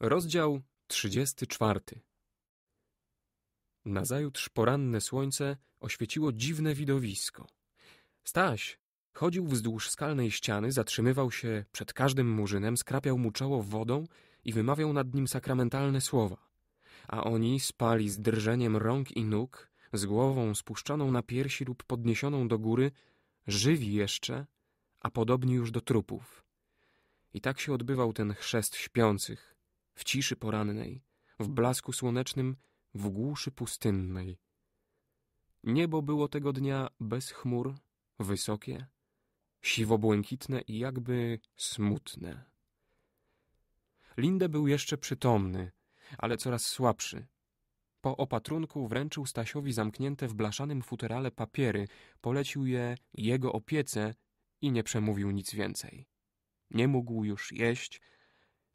Rozdział 34 Nazajutrz poranne słońce oświeciło dziwne widowisko. Staś chodził wzdłuż skalnej ściany, zatrzymywał się przed każdym murzynem, skrapiał mu czoło wodą i wymawiał nad nim sakramentalne słowa. A oni spali z drżeniem rąk i nóg, z głową spuszczoną na piersi lub podniesioną do góry, żywi jeszcze, a podobni już do trupów. I tak się odbywał ten chrzest śpiących, w ciszy porannej, w blasku słonecznym, w głuszy pustynnej. Niebo było tego dnia bez chmur, wysokie, siwo-błękitne i jakby smutne. Linde był jeszcze przytomny, ale coraz słabszy. Po opatrunku wręczył Stasiowi zamknięte w blaszanym futerale papiery, polecił je jego opiece i nie przemówił nic więcej. Nie mógł już jeść,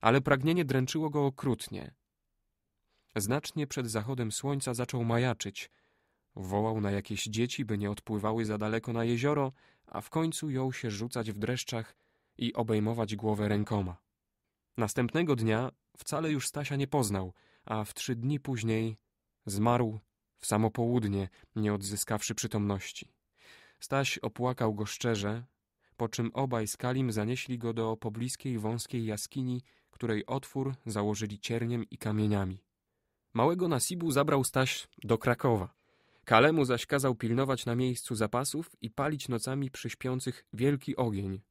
ale pragnienie dręczyło go okrutnie. Znacznie przed zachodem słońca zaczął majaczyć. Wołał na jakieś dzieci, by nie odpływały za daleko na jezioro, a w końcu jął się rzucać w dreszczach i obejmować głowę rękoma. Następnego dnia wcale już Stasia nie poznał, a w trzy dni później zmarł w samo południe, nie odzyskawszy przytomności. Staś opłakał go szczerze, po czym obaj z Kalim zanieśli go do pobliskiej wąskiej jaskini, której otwór założyli cierniem i kamieniami. Małego Nasibu zabrał Staś do Krakowa. Kalemu zaś kazał pilnować na miejscu zapasów i palić nocami przy śpiących wielki ogień.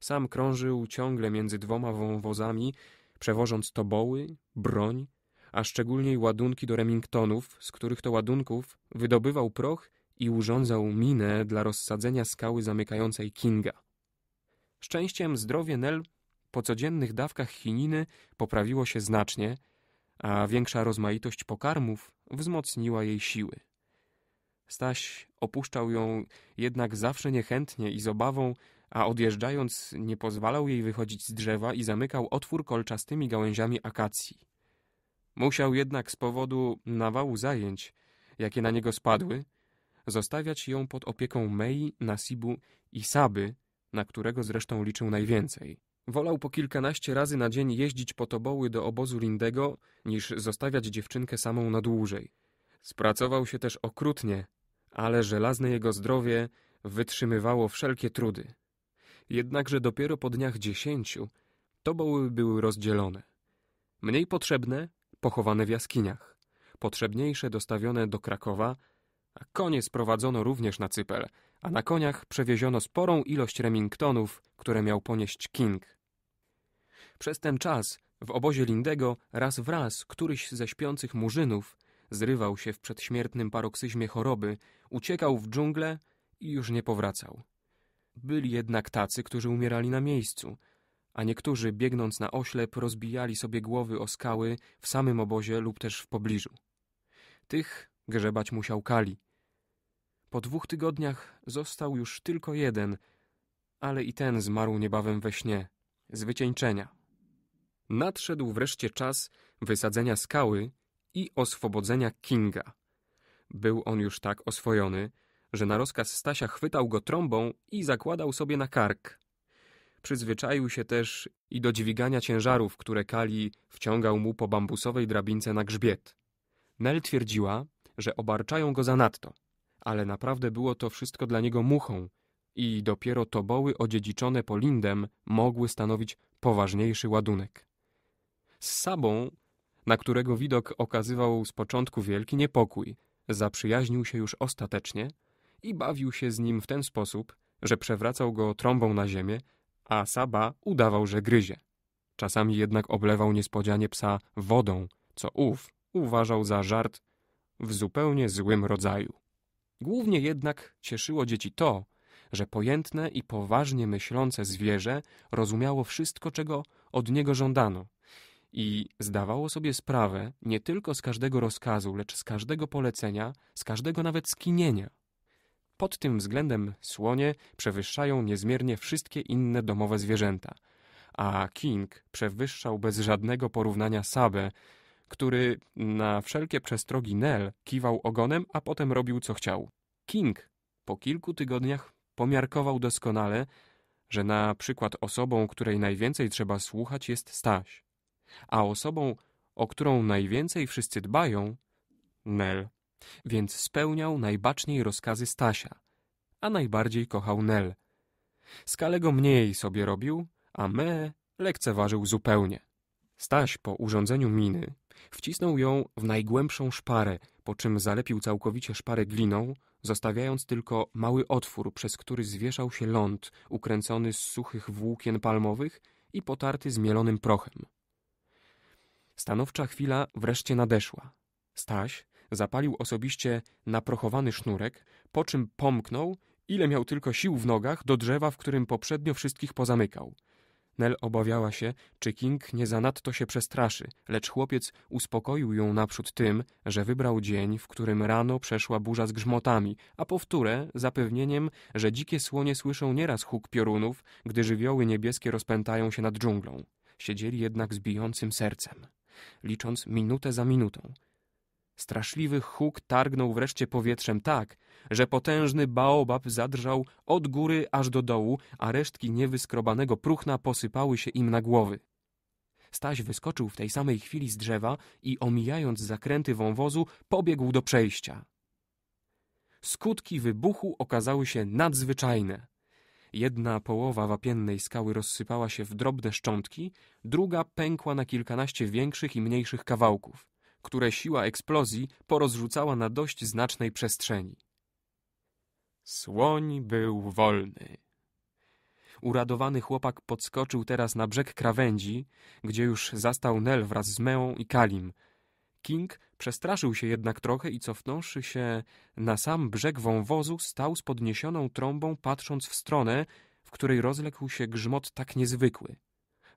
Sam krążył ciągle między dwoma wąwozami, przewożąc toboły, broń, a szczególnie ładunki do Remingtonów, z których to ładunków wydobywał proch i urządzał minę dla rozsadzenia skały zamykającej Kinga. Szczęściem zdrowie Nel po codziennych dawkach chininy poprawiło się znacznie, a większa rozmaitość pokarmów wzmocniła jej siły. Staś opuszczał ją jednak zawsze niechętnie i z obawą, a odjeżdżając nie pozwalał jej wychodzić z drzewa i zamykał otwór kolczastymi gałęziami akacji. Musiał jednak z powodu nawału zajęć, jakie na niego spadły, zostawiać ją pod opieką Mei, Nasibu i Saby, na którego zresztą liczył najwięcej. Wolał po kilkanaście razy na dzień jeździć po toboły do obozu Lindego, niż zostawiać dziewczynkę samą na dłużej. Spracował się też okrutnie, ale żelazne jego zdrowie wytrzymywało wszelkie trudy. Jednakże dopiero po dniach dziesięciu toboły były rozdzielone. Mniej potrzebne pochowane w jaskiniach, potrzebniejsze dostawione do Krakowa, konie sprowadzono również na Cypel, a na koniach przewieziono sporą ilość Remingtonów, które miał ponieść King. Przez ten czas w obozie Lindego raz w raz któryś ze śpiących murzynów zrywał się w przedśmiertnym paroksyzmie choroby, uciekał w dżunglę i już nie powracał. Byli jednak tacy, którzy umierali na miejscu, a niektórzy, biegnąc na oślep, rozbijali sobie głowy o skały w samym obozie lub też w pobliżu. Tych grzebać musiał Kali. Po dwóch tygodniach został już tylko jeden, ale i ten zmarł niebawem we śnie, z wycieńczenia. Nadszedł wreszcie czas wysadzenia skały i oswobodzenia Kinga. Był on już tak oswojony, że na rozkaz Stasia chwytał go trąbą i zakładał sobie na kark. Przyzwyczaił się też i do dźwigania ciężarów, które Kali wciągał mu po bambusowej drabince na grzbiet. Nel twierdziła, że obarczają go zanadto, ale naprawdę było to wszystko dla niego muchą i dopiero toboły odziedziczone po Lindem mogły stanowić poważniejszy ładunek. Z Sabą, na którego widok okazywał z początku wielki niepokój, zaprzyjaźnił się już ostatecznie i bawił się z nim w ten sposób, że przewracał go trąbą na ziemię, a Saba udawał, że gryzie. Czasami jednak oblewał niespodzianie psa wodą, co ów uważał za żart w zupełnie złym rodzaju. Głównie jednak cieszyło dzieci to, że pojętne i poważnie myślące zwierzę rozumiało wszystko, czego od niego żądano i zdawało sobie sprawę nie tylko z każdego rozkazu, lecz z każdego polecenia, z każdego nawet skinienia. Pod tym względem słonie przewyższają niezmiernie wszystkie inne domowe zwierzęta, a King przewyższał bez żadnego porównania Sabę, który na wszelkie przestrogi Nel kiwał ogonem, a potem robił co chciał. King po kilku tygodniach pomiarkował doskonale, że na przykład osobą, której najwięcej trzeba słuchać jest Staś. a osobą, o którą najwięcej wszyscy dbają, Nel. Więc spełniał najbaczniej rozkazy Stasia, a najbardziej kochał Nel. Skalego mniej sobie robił, a me lekceważył zupełnie. Staś po urządzeniu miny wcisnął ją w najgłębszą szparę, po czym zalepił całkowicie szparę gliną, zostawiając tylko mały otwór, przez który zwieszał się ląd ukręcony z suchych włókien palmowych i potarty zmielonym prochem. Stanowcza chwila wreszcie nadeszła. Staś zapalił osobiście naprochowany sznurek, po czym pomknął, ile miał tylko sił w nogach, do drzewa, w którym poprzednio wszystkich pozamykał. Nel obawiała się, czy King nie zanadto się przestraszy, lecz chłopiec uspokoił ją naprzód tym, że wybrał dzień, w którym rano przeszła burza z grzmotami, a powtórę zapewnieniem, że dzikie słonie słyszą nieraz huk piorunów, gdy żywioły niebieskie rozpętają się nad dżunglą. Siedzieli jednak z bijącym sercem, licząc minutę za minutą. Straszliwy huk targnął wreszcie powietrzem tak, że potężny baobab zadrżał od góry aż do dołu, a resztki niewyskrobanego próchna posypały się im na głowy. Staś wyskoczył w tej samej chwili z drzewa i omijając zakręty wąwozu, pobiegł do przejścia. Skutki wybuchu okazały się nadzwyczajne. Jedna połowa wapiennej skały rozsypała się w drobne szczątki, druga pękła na kilkanaście większych i mniejszych kawałków które siła eksplozji porozrzucała na dość znacznej przestrzeni. Słoń był wolny. Uradowany chłopak podskoczył teraz na brzeg krawędzi, gdzie już zastał Nel wraz z Meą i Kalim. King przestraszył się jednak trochę i cofnąwszy się na sam brzeg wąwozu, stał z podniesioną trąbą, patrząc w stronę, w której rozległ się grzmot tak niezwykły.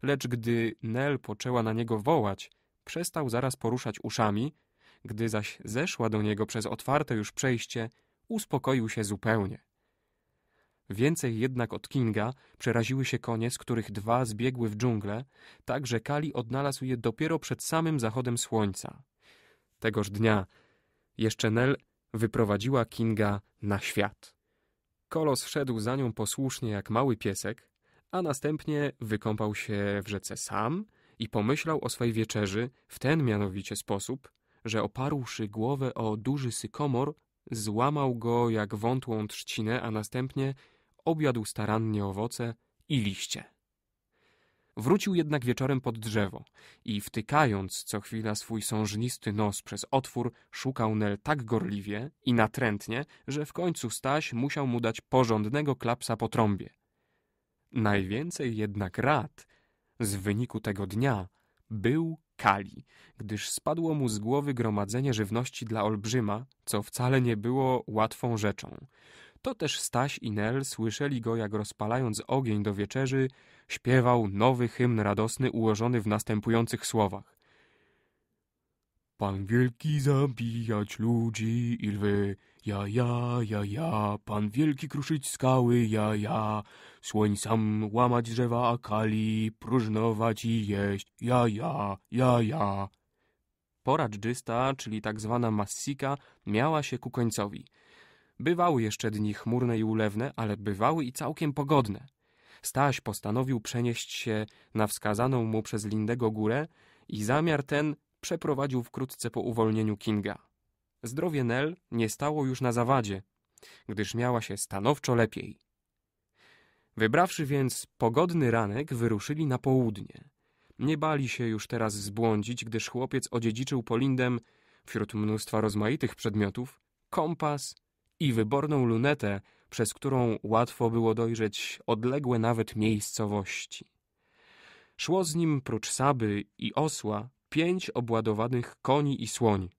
Lecz gdy Nel poczęła na niego wołać, Przestał zaraz poruszać uszami, gdy zaś zeszła do niego przez otwarte już przejście, uspokoił się zupełnie. Więcej jednak od Kinga przeraziły się konie, z których dwa zbiegły w dżunglę, tak że Kali odnalazł je dopiero przed samym zachodem słońca. Tegoż dnia jeszcze Nel wyprowadziła Kinga na świat. Kolos wszedł za nią posłusznie jak mały piesek, a następnie wykąpał się w rzece sam i pomyślał o swej wieczerzy w ten mianowicie sposób, że oparłszy głowę o duży sykomor, złamał go jak wątłą trzcinę, a następnie objadł starannie owoce i liście. Wrócił jednak wieczorem pod drzewo i wtykając co chwila swój sążnisty nos przez otwór, szukał Nel tak gorliwie i natrętnie, że w końcu Staś musiał mu dać porządnego klapsa po trąbie. Najwięcej jednak rad z wyniku tego dnia był Kali, gdyż spadło mu z głowy gromadzenie żywności dla olbrzyma, co wcale nie było łatwą rzeczą. To też Staś i Nel słyszeli go, jak rozpalając ogień do wieczerzy, śpiewał nowy hymn radosny ułożony w następujących słowach. Pan wielki zabijać ludzi i lwy, ja, ja, ja, ja, pan wielki kruszyć skały, ja, ja, słoń sam łamać drzewa akali, próżnować i jeść, ja, ja, ja, ja. Pora dżdżysta, czyli tak zwana massika, miała się ku końcowi. Bywały jeszcze dni chmurne i ulewne, ale bywały i całkiem pogodne. Staś postanowił przenieść się na wskazaną mu przez Lindego górę i zamiar ten przeprowadził wkrótce po uwolnieniu Kinga. Zdrowie Nel nie stało już na zawadzie, gdyż miała się stanowczo lepiej. Wybrawszy więc pogodny ranek, wyruszyli na południe. Nie bali się już teraz zbłądzić, gdyż chłopiec odziedziczył po Lindem, wśród mnóstwa rozmaitych przedmiotów, kompas i wyborną lunetę, przez którą łatwo było dojrzeć odległe nawet miejscowości. Szło z nim prócz Saby i osła pięć obładowanych koni i słoń.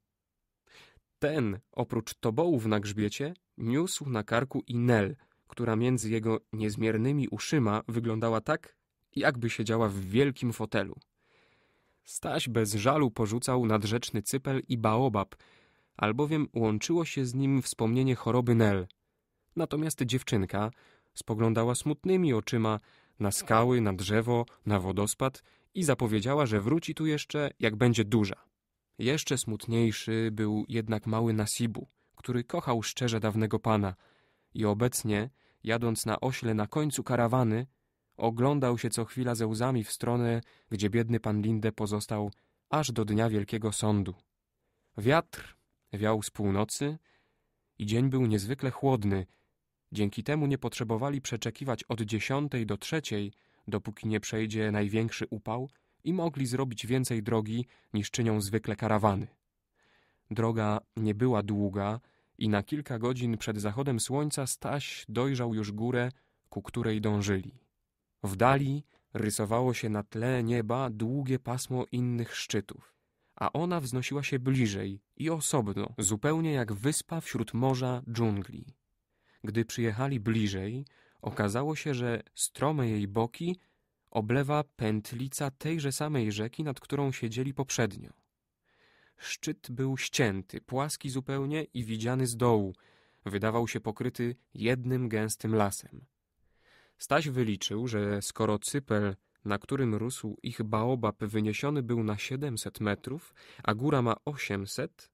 Ten, oprócz tobołów na grzbiecie, niósł na karku i Nel, która między jego niezmiernymi uszyma wyglądała tak, jakby siedziała w wielkim fotelu. Staś bez żalu porzucał nadrzeczny cypel i baobab, albowiem łączyło się z nim wspomnienie choroby Nel. Natomiast dziewczynka spoglądała smutnymi oczyma na skały, na drzewo, na wodospad i zapowiedziała, że wróci tu jeszcze, jak będzie duża. Jeszcze smutniejszy był jednak mały Nasibu, który kochał szczerze dawnego pana i obecnie, jadąc na ośle na końcu karawany, oglądał się co chwila ze łzami w stronę, gdzie biedny pan Linde pozostał aż do dnia wielkiego sądu. Wiatr wiał z północy i dzień był niezwykle chłodny. Dzięki temu nie potrzebowali przeczekiwać od dziesiątej do trzeciej, dopóki nie przejdzie największy upał i mogli zrobić więcej drogi niż czynią zwykle karawany. Droga nie była długa i na kilka godzin przed zachodem słońca Staś dojrzał już górę, ku której dążyli. W dali rysowało się na tle nieba długie pasmo innych szczytów, a ona wznosiła się bliżej i osobno, zupełnie jak wyspa wśród morza dżungli. Gdy przyjechali bliżej, okazało się, że strome jej boki oblewa pętlica tejże samej rzeki, nad którą siedzieli poprzednio. Szczyt był ścięty, płaski zupełnie i widziany z dołu. Wydawał się pokryty jednym gęstym lasem. Staś wyliczył, że skoro cypel, na którym rósł ich baobab, wyniesiony był na 700 metrów, a góra ma 800,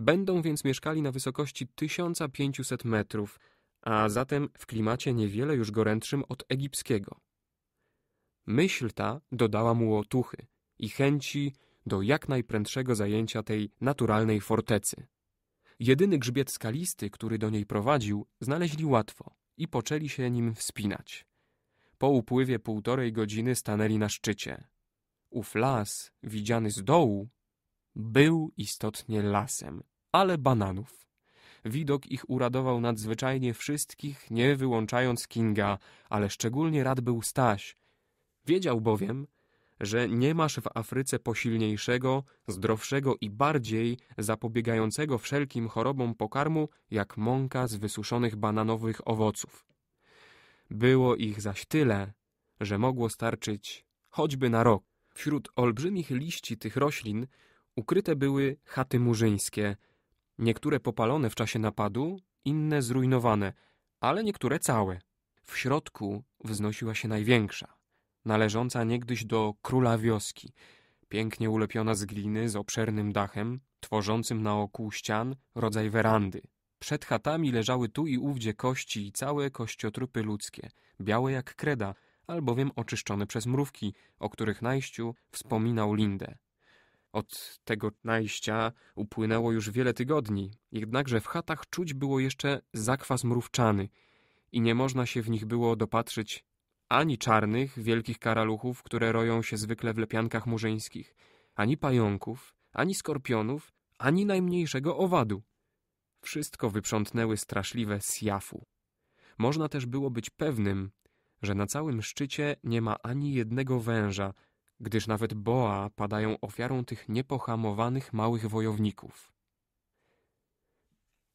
będą więc mieszkali na wysokości 1500 metrów, a zatem w klimacie niewiele już gorętszym od egipskiego. Myśl ta dodała mu otuchy i chęci do jak najprędszego zajęcia tej naturalnej fortecy. Jedyny grzbiet skalisty, który do niej prowadził, znaleźli łatwo i poczęli się nim wspinać. Po upływie półtorej godziny stanęli na szczycie. Ów las, widziany z dołu, był istotnie lasem, ale bananów. Widok ich uradował nadzwyczajnie wszystkich, nie wyłączając Kinga, ale szczególnie rad był Staś. Wiedział bowiem, że nie masz w Afryce posilniejszego, zdrowszego i bardziej zapobiegającego wszelkim chorobom pokarmu, jak mąka z wysuszonych bananowych owoców. Było ich zaś tyle, że mogło starczyć choćby na rok. Wśród olbrzymich liści tych roślin ukryte były chaty murzyńskie, niektóre popalone w czasie napadu, inne zrujnowane, ale niektóre całe. W środku wznosiła się największa należąca niegdyś do króla wioski, pięknie ulepiona z gliny z obszernym dachem, tworzącym na oku ścian rodzaj werandy. Przed chatami leżały tu i ówdzie kości i całe kościotrupy ludzkie, białe jak kreda, albowiem oczyszczone przez mrówki, o których najściu wspominał Lindę. Od tego najścia upłynęło już wiele tygodni, jednakże w chatach czuć było jeszcze zakwas mrówczany i nie można się w nich było dopatrzyć ani czarnych, wielkich karaluchów, które roją się zwykle w lepiankach murzyńskich, ani pająków, ani skorpionów, ani najmniejszego owadu. Wszystko wyprzątnęły straszliwe sjafu. Można też było być pewnym, że na całym szczycie nie ma ani jednego węża, gdyż nawet boa padają ofiarą tych niepohamowanych małych wojowników.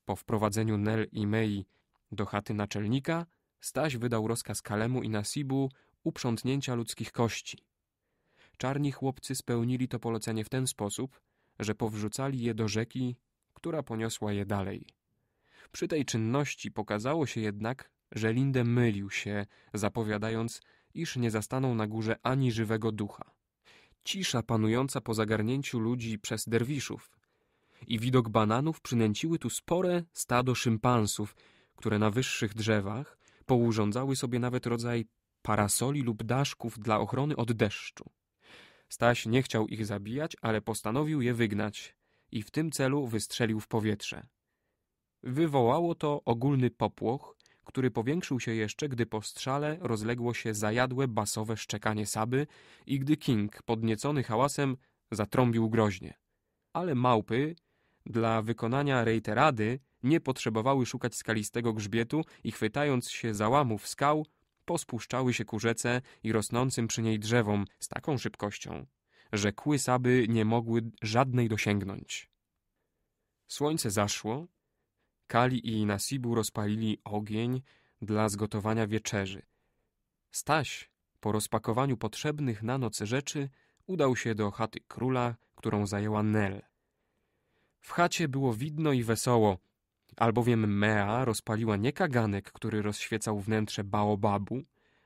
Po wprowadzeniu Nel i Mei do chaty naczelnika, Staś wydał rozkaz Kalemu i Nasibu uprzątnięcia ludzkich kości. Czarni chłopcy spełnili to polecenie w ten sposób, że powrzucali je do rzeki, która poniosła je dalej. Przy tej czynności pokazało się jednak, że Linde mylił się, zapowiadając, iż nie zastaną na górze ani żywego ducha. Cisza panująca po zagarnięciu ludzi przez derwiszów i widok bananów przynęciły tu spore stado szympansów, które na wyższych drzewach Pourządzały sobie nawet rodzaj parasoli lub daszków dla ochrony od deszczu. Staś nie chciał ich zabijać, ale postanowił je wygnać i w tym celu wystrzelił w powietrze. Wywołało to ogólny popłoch, który powiększył się jeszcze, gdy po strzale rozległo się zajadłe basowe szczekanie Saby i gdy King, podniecony hałasem, zatrąbił groźnie. Ale małpy, dla wykonania rejterady, nie potrzebowały szukać skalistego grzbietu i chwytając się załamów skał, pospuszczały się ku rzece i rosnącym przy niej drzewom z taką szybkością, że kły Saby nie mogły żadnej dosięgnąć. Słońce zaszło, Kali i Nasibu rozpalili ogień dla zgotowania wieczerzy. Staś, po rozpakowaniu potrzebnych na noc rzeczy, udał się do chaty króla, którą zajęła Nel. W chacie było widno i wesoło, albowiem Mea rozpaliła nie kaganek, który rozświecał wnętrze baobabu,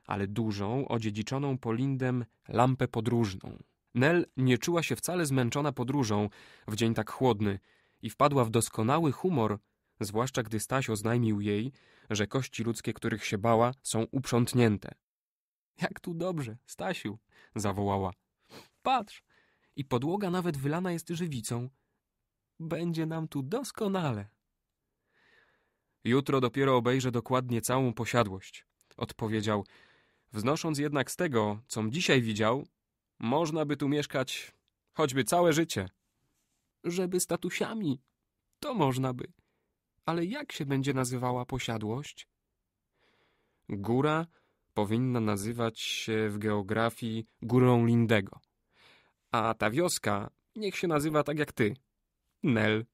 ale dużą, odziedziczoną Polindem lampę podróżną. Nel nie czuła się wcale zmęczona podróżą w dzień tak chłodny i wpadła w doskonały humor, zwłaszcza gdy Staś oznajmił jej, że kości ludzkie, których się bała, są uprzątnięte. Jak tu dobrze, Stasiu, zawołała. Patrz, i podłoga nawet wylana jest żywicą. Będzie nam tu doskonale. Jutro dopiero obejrzę dokładnie całą posiadłość, odpowiedział. Wznosząc jednak z tego, com dzisiaj widział, można by tu mieszkać choćby całe życie. Żeby statusiami, to można by. Ale jak się będzie nazywała posiadłość? Góra powinna nazywać się w geografii Górą Lindego. A ta wioska niech się nazywa tak jak ty. Nel.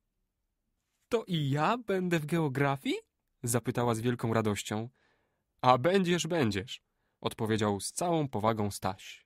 To i ja będę w geografii? Zapytała z wielką radością. A będziesz, będziesz, odpowiedział z całą powagą Staś.